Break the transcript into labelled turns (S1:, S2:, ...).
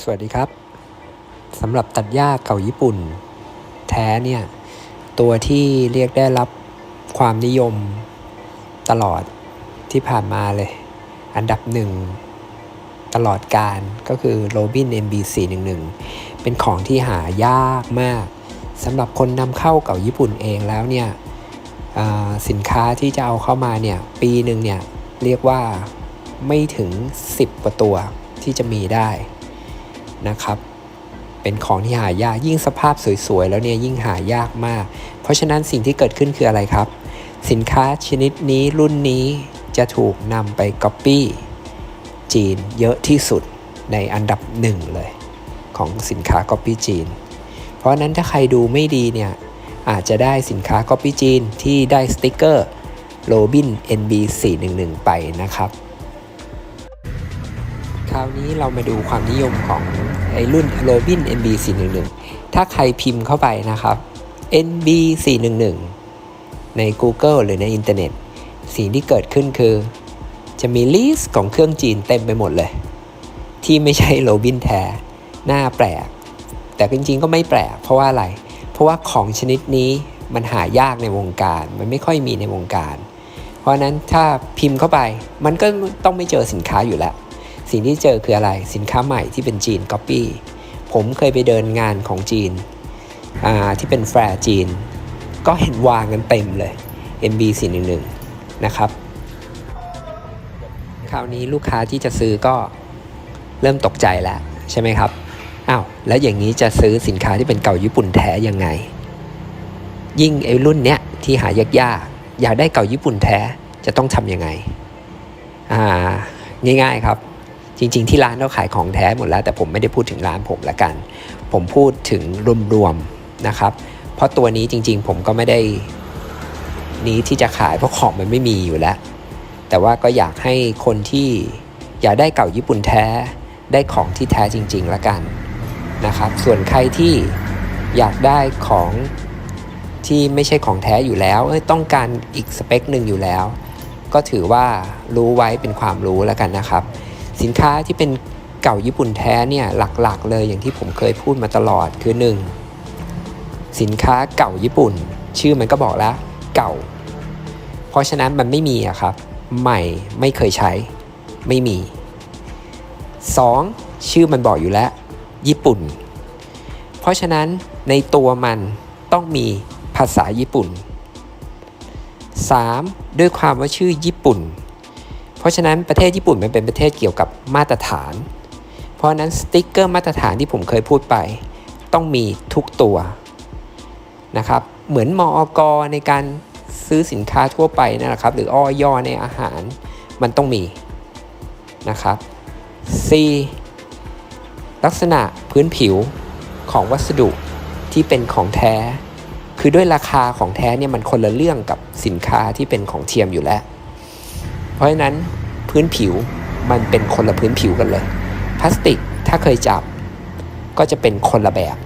S1: สวัสดีครับสำหรับตัดหญ้าเก่าญี่ปุ่น แท้เนี่ย ตัวที่เรียกได้รับความนิยมตลอดที่ผ่านมาเลย อันดับหนึ่งตลอดการก็คือโรบิน MB411 เป็นของที่หายากมากสำหรับคนนำเข้าเก่าญี่ปุ่นเองแล้วเนี่ยสินค้าที่จะเอาเข้ามาเนี่ยปีหนึ่งเนี่ยเรียกว่าไม่ถึง 10 กว่าตัวที่จะมีได้ นะครับ เป็นของที่หายากยิ่งสภาพสวยๆ แล้วเนี่ยยิ่งหายากมาก เพราะฉะนั้นสิ่งที่เกิดขึ้นคืออะไรครับ สินค้าชนิดนี้รุ่นนี้จะถูกนำไปก๊อปปี้จีนเยอะที่สุดในอันดับหนึ่งเลย ของสินค้าก๊อปปี้จีน เพราะนั้นถ้าใครดูไม่ดีเนี่ยอาจจะได้สินค้าก๊อปปี้จีนที่ได้สติกเกอร์โรบิน NB411 ไปนะครับ ราวนี้เรามาดูความนิยมของไอรุ่น Robin NB 411 ถ้าใครพิมพ์เข้าไปนะครับ NB 411 ใน Google หรือในอินเทอร์เน็ต สิ่งที่เกิดขึ้นคือ จะมีลิสต์ของเครื่องจีนเต็มไปหมดเลย ที่ไม่ใช่ Robin แท้หน้าแปลก แต่จริงๆก็ไม่แปลก เพราะว่าอะไร เพราะว่าของชนิดนี้มันหายากในวงการ มันไม่ค่อยมีในวงการ เพราะนั้นถ้าพิมพ์เข้าไปมันก็ต้องไม่เจอสินค้าอยู่แล้ว สิ่งที่เจอคืออะไรสินค้าใหม่ที่เป็นจีนก๊อปปี้ผมเคยไปเดินงานของจีนที่เป็นแฟร์จีน ก็เห็นวางกันเต็มเลย MB 411นะครับ คราวนี้ลูกค้าที่จะซื้อก็เริ่มตกใจแล้ว ใช่ไหมครับอ้าวแล้วอย่างนี้จะซื้อสินค้าที่เป็นเก่าญี่ปุ่นแท้ยังไง ยิ่งไอ้รุ่นเนี้ยที่หายากๆอยากได้เก่าญี่ปุ่นแท้จะต้องทำยังไงอ่าง่ายๆครับ จริง ๆ ที่ร้านเราขายของแท้หมดแล้ว แต่ผมไม่ได้พูดถึงร้านผมละกัน ผมพูดถึงรวมๆนะครับ เพราะตัวนี้จริง ๆ ผมก็ไม่ได้นี้ที่จะขายเพราะของมันไม่มีอยู่แล้ว แต่ว่าก็อยากให้คนที่อยากได้เก่าญี่ปุ่นแท้ได้ของที่แท้จริง ๆละกันนะครับ ส่วนใครที่อยากได้ของที่ไม่ใช่ของแท้อยู่แล้วต้องการอีกสเปคหนึ่งอยู่แล้ว ก็ถือว่ารู้ไว้เป็นความรู้แล้วกันนะครับ สินค้าที่เป็นเก่าญี่ปุ่นแท้เนี่ยหลักๆ เลยอย่างที่ผมเคยพูดมาตลอดคือ 1. สินค้าเก่าญี่ปุ่น ชื่อมันก็บอกแล้วเก่า เพราะฉะนั้นมันไม่มีอะครับ ใหม่ไม่เคยใช้ ไม่มี 2. ชื่อมันบอกอยู่แล้ว ญี่ปุ่น เพราะฉะนั้นในตัวมันต้องมีภาษาญี่ปุ่น 3. ด้วยความว่าชื่อญี่ปุ่น ราะฉะนั้นประเทศญี่ปุ่นมันเป็นประเทศเกี่ยวกับมาตรฐาน เพราะนั้นสติ๊กเกอร์มาตรฐานที่ผมเคยพูดไป ต้องมีทุกตัวนะครับ เหมือนมออกในการซื้อสินค้าทั่วไปนั่นแหละครับ หรืออ้อยในอาหารมันต้องมีนะครับ C ลักษณะพื้นผิวของวัสดุที่เป็นของแท้ คือด้วยราคาของแท้เนี่ยมันคนละเรื่องกับสินค้าที่เป็นของเทียมอยู่แล้ว เพราะฉะนั้นพื้นผิวมันเป็นคนละพื้นผิวกันเลย พลาสติกถ้าเคยจับก็จะเป็นคนละแบบ